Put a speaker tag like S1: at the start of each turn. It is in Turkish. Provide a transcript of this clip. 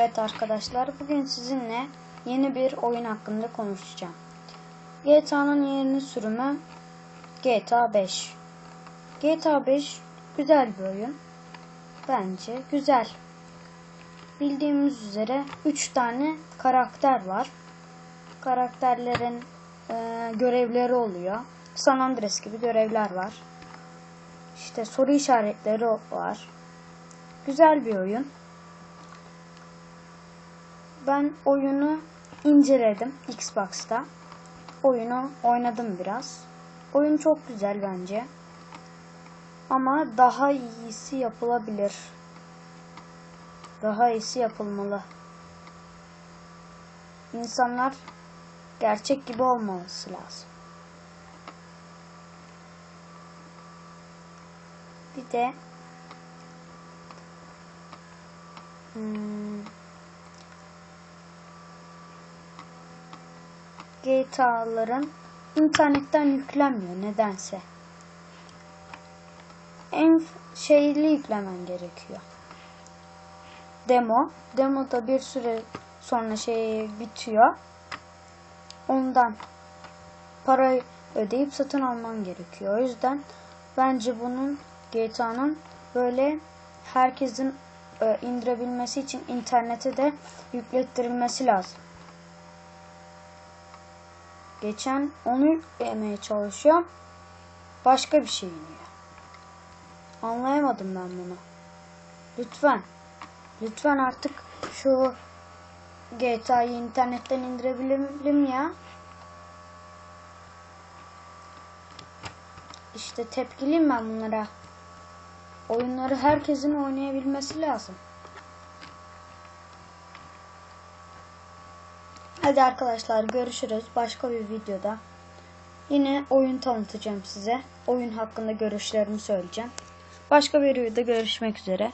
S1: Evet arkadaşlar bugün sizinle yeni bir oyun hakkında konuşacağım. GTA'nın yeni sürümü GTA 5. GTA 5 güzel bir oyun. Bence güzel. Bildiğimiz üzere 3 tane karakter var. Karakterlerin e, görevleri oluyor. San Andreas gibi görevler var. İşte soru işaretleri var. Güzel bir oyun. Ben oyunu inceledim Xbox'ta. Oyunu oynadım biraz. Oyun çok güzel bence. Ama daha iyisi yapılabilir. Daha iyisi yapılmalı. İnsanlar gerçek gibi olması lazım. Bir de GTA'ların internetten yüklenmiyor nedense. En şeyli yüklemen gerekiyor. Demo. Demo da bir süre sonra şey bitiyor. Ondan para ödeyip satın alman gerekiyor. O yüzden bence bunun GTA'nın böyle herkesin e, indirebilmesi için internete de yüklettirilmesi lazım. Geçen onu yüklemeye çalışıyor. Başka bir şey iniyor. Anlayamadım ben bunu. Lütfen. Lütfen artık şu GTA'yı internetten indirebilirim ya. İşte tepkiliyim ben bunlara. Oyunları herkesin oynayabilmesi lazım. Hadi arkadaşlar görüşürüz başka bir videoda. Yine oyun tanıtacağım size. Oyun hakkında görüşlerimi söyleyeceğim. Başka bir videoda görüşmek üzere.